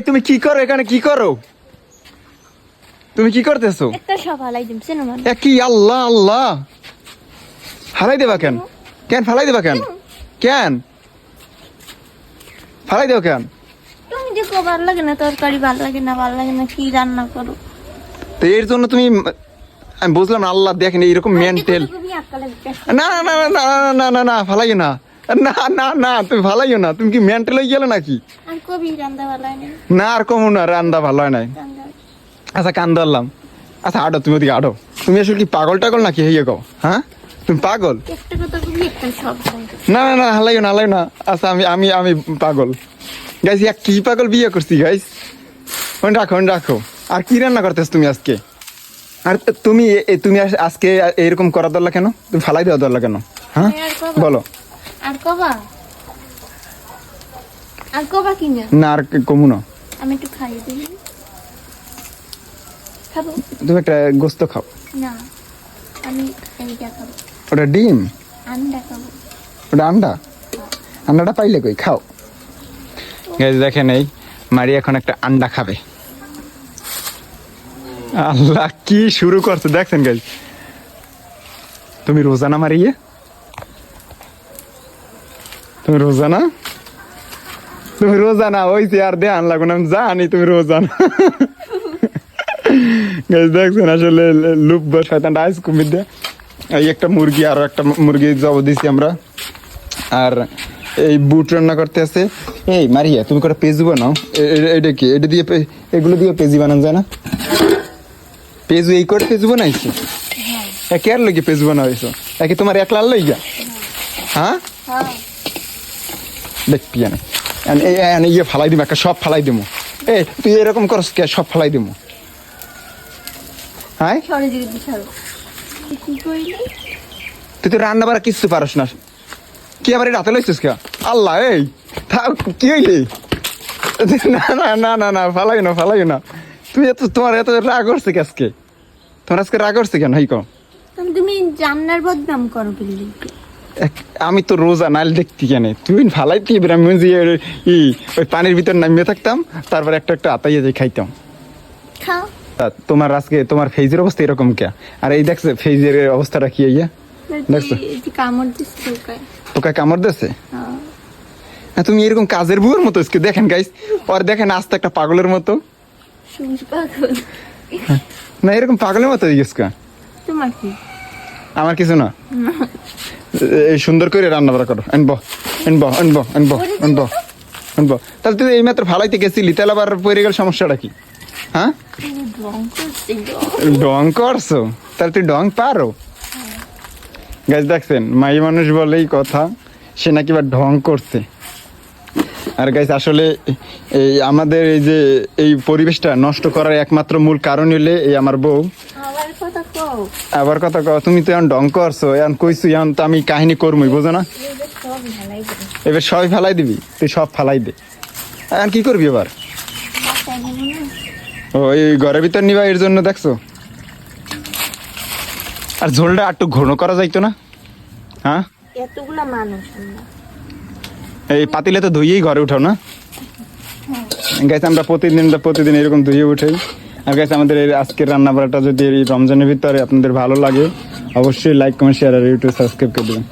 তুমি কি করো? এখানে কি করো? তুমি কি করতেছো? কি আল্লাহ আল্লাহ! ফালাই দেবা কেন? কেন ফালাই দেবা কেন? কেন? ফালাই দেবা কেন? তুমি দেখো ভালো লাগে না তরকারি ভালো লাগে না ভালো লাগে না কি রান্না করো? তো এর জন্য তুমি আমি বুঝলাম না আল্লাহ দেখেন এইরকম হ্যাঁ, মেন্টাল। না না না না না না না ফালাই না। না না না তুমি ফালাইও না। তুমি কি মেন্টাল হয়ে গেলে নাকি? না আর কমু না রান্দা ভালো হয় নাই। আচ্ছা কান ধরলাম। আচ্ছা আডো তুমি ওদিকে আডো। তুমি আসলে কি পাগল টাগল নাকি? হইয়ে গো হ্যাঁ? তুমি পাগল? না না না হালাইও না হালাইও না। আচ্ছা আমি আমি আমি পাগল। গাইস এক কি পাগল বিয়ে করছি গাইস ফোন রাখো ফোন রাখো। আর কি রান্না করতেছ তুমি আজকে? আর তুমি তুমি আজ- আজকে এরকম করার দরলা কেন? তুমি ফালাই দেওয়া দরলা কেন? হ্যাঁ? বলো। আর কবা? আর কবা কিনা না? আর কমু না। আমি একটু খাইয়ে দিই। খাব? তুমি একটা গোস্ত খাও। না আমি এইটা খাব। ওটা ডিম? আন্ডা খাব। ওটা আন্ডা? আন্ডাটা পাইলে কই? খাও। গাইজ দেখেন এই মারি এখন একটা আন্ডা খাবে। আল্লাহ কি শুরু করছে দেখছেন গাইজ তুমি রোজানা মারিয়ে? তুমি রোজানা তুমি রোজানা ওই চেয়ার দিয়ে আনলা কোন আমি জানি তুমি রোজানা গাইজ দেখছেন আসলে লুপ শয়তানটা আইস কুমির দিয়ে। এই একটা মুরগি আর একটা মুরগি জব দিছি আমরা। আর এই বুট রান্না করতে আছে। এই মারিয়া তুমি কটা পেঁয়াজ বানাও? এটা কি? এটা দিয়ে এগুলো দিয়ে পেঁয়াজি বানান যায় না? পেঁয়াজু এই করে পেঁয়াজু বানাইছো? এ কে আর লইগে পেঁয়াজু বানাইছো? একে তোমার একলা লইগা? হ্যাঁ। দেখবি না ইয়ে ফালাই দিব একটা সব ফালাই দিব এই তুই এরকম করস কে সব ফালাই দিব হ্যাঁ? তুই তো রান্না বাড়া কিচ্ছু পারস না। কি আবার রাতে লইছিস কে? আল্লাহ এই কি হইলি? না না না না না ফালাই না ফালাই না। তুই এত তোমার এত রাগ করছে কে আজকে? তোমার আজকে রাগ করছে কেন হাই কো তুমি জান্নার বদনাম করো বিল্লি এক- আমি তো রোজা নাইল দেখতি কেন তুই এবার আমি যে ই ওই পানির ভিতর নামিয়ে থাকতাম তারপর একটা একটা আতাইয়ে যাই খাইতাম। তোমার আজকে তোমার ফেজের অবস্থা এরকম কে? আর এই দেখছে ফেজের অবস্থাটা কি ইয়া? দেখছ? তোকে কামড় দিছে হ্যাঁ। হ্যাঁ, তুমি এরকম কাজের বুয়ের মতো আজকে দেখেন গাইস আর দেখেন আস্তে একটা পাগলের মতো। না এরকম পাগলের মতো হয়ে গেছে তোমার কি? আমার কিছু না। সুন্দর করে রান্না বাড়া করো। আনব আনব আনব আনব আনব আনব তাহলে তুই এই মাত্র ফালাইতে গেছিলি, তাহলে আবার পড়ে গেল সমস্যাটা কি? হ্যাঁ? ডং করছ? তাহলে তুই ডং পারো? গাছ দেখছেন, মাই মানুষ বলেই কথা, সে নাকি বা ঢং করছে। আর গাইস আসলে এই আমাদের এই যে, এই পরিবেশটা নষ্ট করার একমাত্র মূল কারণ হলে এই আমার বউ। আবার কথা কও তুমি তো এখন ডং করছ এখন কইছু এখন তো আমি কাহিনী করবই বুঝো না? এবার সবাই ফালাই দিবি। তুই সব ফালাই দে। এখন কি করবি এবার? বাসায় নেব না। ও এই ঘরের ভিতর নিবা এর জন্য দেখছ? আর ঝোলটা একটু ঘন করা যাইতো না? হ্যাঁ? এতগুলা মানুষ এই পাতিলে তো ধুইয়েই ঘরে উঠাও না? গেছে আমরা প্রতিদিন প্রতিদিন এরকম ধুয়ে উঠাই। আর গেছে আমাদের এই আজকের রান্না বাড়াটা যদি এই রমজানের ভিতরে আপনাদের ভালো লাগে, অবশ্যই লাইক কমেন্ট শেয়ার আর ইউটিউব সাবস্ক্রাইব করে দেবেন।